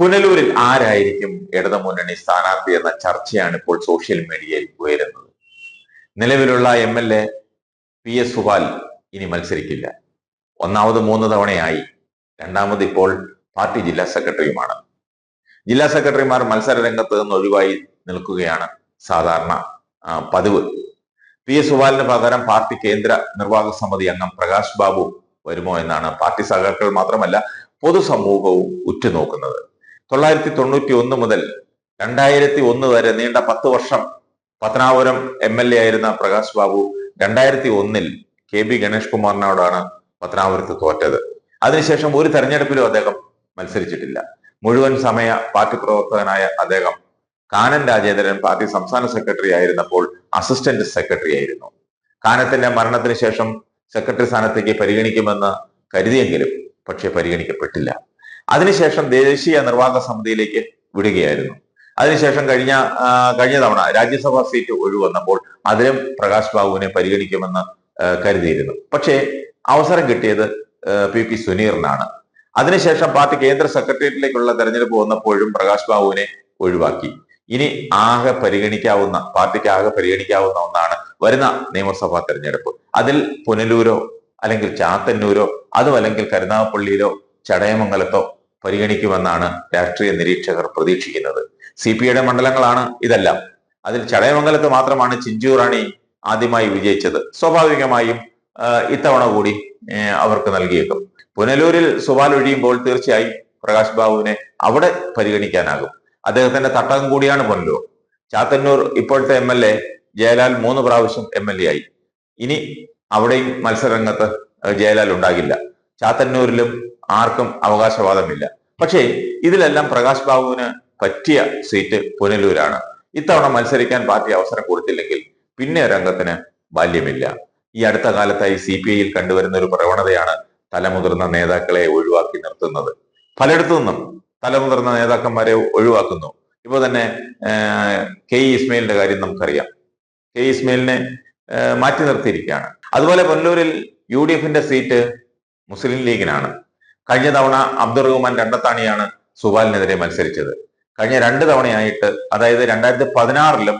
പുനലൂരിൽ ആരായിരിക്കും ഇടതു മുന്നണി സ്ഥാനാർത്ഥി എന്ന ചർച്ചയാണ് ഇപ്പോൾ സോഷ്യൽ മീഡിയയിൽ ഉയരുന്നത്. നിലവിലുള്ള M L A P S Suhal ഇനി മത്സരിക്കില്ല. ഒന്നാമത് മൂന്ന് തവണയായി. രണ്ടാമത് ഇപ്പോൾ പാർട്ടി ജില്ലാ സെക്രട്ടറിയുമാണ്. ജില്ലാ സെക്രട്ടറിമാർ മത്സര രംഗത്ത് നിന്ന് ഒഴിവായി നിൽക്കുകയാണ് സാധാരണ പതിവ്. പി എസ് സുഹാലിന് പകരം പാർട്ടി കേന്ദ്ര നിർവാഹക സമിതി അംഗം പ്രകാശ് ബാബു വരുമോ എന്നാണ് പാർട്ടി സഖാക്കൾ മാത്രമല്ല പൊതുസമൂഹവും ഉറ്റുനോക്കുന്നത്. തൊള്ളായിരത്തി തൊണ്ണൂറ്റി ഒന്ന് മുതൽ രണ്ടായിരത്തി ഒന്ന് വരെ നീണ്ട പത്ത് വർഷം പത്തനാപുരം എം എൽ എ ആയിരുന്ന പ്രകാശ് ബാബു രണ്ടായിരത്തി ഒന്നിൽ കെ ബി ഗണേഷ് കുമാറിനോടാണ് പത്തനാപുരത്ത് തോറ്റത്. അതിനുശേഷം ഒരു തെരഞ്ഞെടുപ്പിലും അദ്ദേഹം മത്സരിച്ചിട്ടില്ല. മുഴുവൻ സമയ പാർട്ടി പ്രവർത്തകനായ അദ്ദേഹം കാനൻ രാജേന്ദ്രൻ പാർട്ടി സംസ്ഥാന സെക്രട്ടറി ആയിരുന്നപ്പോൾ അസിസ്റ്റന്റ് സെക്രട്ടറി ആയിരുന്നു. കാനത്തിന്റെ മരണത്തിന് ശേഷം സെക്രട്ടറി സ്ഥാനത്തേക്ക് പരിഗണിക്കുമെന്ന് കരുതിയെങ്കിലും പക്ഷേ പരിഗണിക്കപ്പെട്ടില്ല. അതിനുശേഷം ദേശീയ നിർവാഹക സമിതിയിലേക്ക് വിടുകയായിരുന്നു. അതിനുശേഷം കഴിഞ്ഞ കഴിഞ്ഞ തവണ രാജ്യസഭാ സീറ്റ് ഒഴിവന്നപ്പോൾ അതിലും പ്രകാശ് ബാബുവിനെ പരിഗണിക്കുമെന്ന് കരുതിയിരുന്നു. പക്ഷേ അവസരം കിട്ടിയത് പി പി സുനീറിനാണ്. അതിനുശേഷം പാർട്ടി കേന്ദ്ര സെക്രട്ടേറിയറ്റിലേക്കുള്ള തെരഞ്ഞെടുപ്പ് വന്നപ്പോഴും പ്രകാശ് ബാബുവിനെ ഒഴിവാക്കി. ഇനി ആകെ പരിഗണിക്കാവുന്ന പാർട്ടിക്ക് ആകെ പരിഗണിക്കാവുന്ന ഒന്നാണ് വരുന്ന നിയമസഭാ തെരഞ്ഞെടുപ്പ്. അതിൽ പുനലൂരോ അല്ലെങ്കിൽ ചാത്തന്നൂരോ അതും അല്ലെങ്കിൽ കരുനാഗപ്പള്ളിയിലോ ചടയമംഗലത്തോ പരിഗണിക്കുമെന്നാണ് രാഷ്ട്രീയ നിരീക്ഷകർ പ്രതീക്ഷിക്കുന്നത്. സി പി ഐയുടെ മണ്ഡലങ്ങളാണ് ഇതെല്ലാം. അതിൽ ചടയമംഗലത്ത് മാത്രമാണ് ചിഞ്ചു റാണി ആദ്യമായി വിജയിച്ചത്. സ്വാഭാവികമായും ഇത്തവണ കൂടി അവർക്ക് നൽകിയേക്കും. പുനലൂരിൽ സുബാൽ ഒഴിയുമ്പോൾ തീർച്ചയായും പ്രകാശ് ബാബുവിനെ അവിടെ പരിഗണിക്കാനാകും. അദ്ദേഹത്തിന്റെ തട്ടകം കൂടിയാണ് പുനലൂർ. ചാത്തന്നൂർ ഇപ്പോഴത്തെ എം എൽ എ ജയലാൽ മൂന്ന് പ്രാവശ്യം എം എൽ എ ആയി. ഇനി അവിടെയും മത്സരരംഗത്ത് ജയലാൽ ഉണ്ടാകില്ല. ചാത്തന്നൂരിലും ആർക്കും അവകാശവാദമില്ല. പക്ഷേ ഇതിലെല്ലാം പ്രകാശ് ബാബുവിന് പറ്റിയ സീറ്റ് പുനലൂരാണ്. ഇത്തവണ മത്സരിക്കാൻ പാർട്ടി അവസരം കൊടുത്തില്ലെങ്കിൽ പിന്നെ രംഗത്തിന് ബാല്യമില്ല. ഈ അടുത്ത കാലത്തായി സി പി ഐയിൽ കണ്ടുവരുന്ന ഒരു പ്രവണതയാണ് തലമുതിർന്ന നേതാക്കളെ ഒഴിവാക്കി നിർത്തുന്നത്. പലയിടത്തു നിന്നും തലമുതിർന്ന നേതാക്കന്മാരെ ഒഴിവാക്കുന്നു. ഇപ്പോൾ തന്നെ കെ ഇസ്മയിലിന്റെ കാര്യം നമുക്കറിയാം. കെ ഇസ്മയിലിനെ മാറ്റി നിർത്തിയിരിക്കുകയാണ്. അതുപോലെ പൊന്നൂരിൽ യു ഡി എഫിന്റെ സീറ്റ് മുസ്ലിം ലീഗിനാണ്. കഴിഞ്ഞ തവണ അബ്ദുറഹ്മാൻ രണ്ടത്താണിയാണ് സുബാലിനെതിരെ മത്സരിച്ചത്. കഴിഞ്ഞ രണ്ട് തവണയായിട്ട് അതായത് രണ്ടായിരത്തി പതിനാറിലും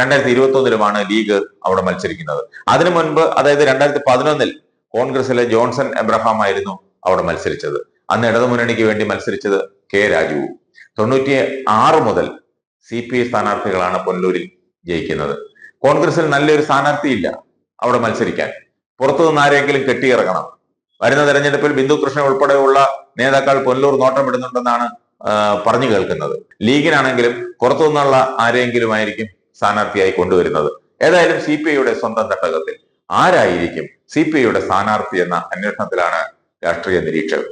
രണ്ടായിരത്തി ഇരുപത്തി ഒന്നിലുമാണ് ലീഗ് അവിടെ മത്സരിക്കുന്നത്. അതിനു മുൻപ് അതായത് രണ്ടായിരത്തി പതിനൊന്നിൽ കോൺഗ്രസിലെ ജോൺസൺ എബ്രഹാം ആയിരുന്നു അവിടെ മത്സരിച്ചത്. അന്ന് ഇടതുമുന്നണിക്ക് വേണ്ടി മത്സരിച്ചത് കെ രാജുവും തൊണ്ണൂറ്റി ആറ് മുതൽ സി പി ഐ സ്ഥാനാർത്ഥികളാണ് പൊന്നൂരിൽ ജയിക്കുന്നത്. കോൺഗ്രസിൽ നല്ലൊരു സ്ഥാനാർത്ഥിയില്ല അവിടെ മത്സരിക്കാൻ. പുറത്തുനിന്ന് ആരെങ്കിലും കെട്ടിയിറങ്ങണം. വരുന്ന തെരഞ്ഞെടുപ്പിൽ ബിന്ദു കൃഷ്ണൻ ഉൾപ്പെടെയുള്ള നേതാക്കൾ പൊന്നൂർ നോട്ടം ഇടുന്നുണ്ടെന്നാണ് പറഞ്ഞു കേൾക്കുന്നത്. ലീഗിനാണെങ്കിലും പുറത്തു നിന്നുള്ള ആരെങ്കിലും ആയിരിക്കും സ്ഥാനാർത്ഥിയായി കൊണ്ടുവരുന്നത്. ഏതായാലും സി പി ഐയുടെ സ്വന്തം തട്ടകത്തിൽ ആരായിരിക്കും സി പി ഐയുടെ സ്ഥാനാർത്ഥി എന്ന അന്വേഷണത്തിലാണ് രാഷ്ട്രീയ നിരീക്ഷകർ.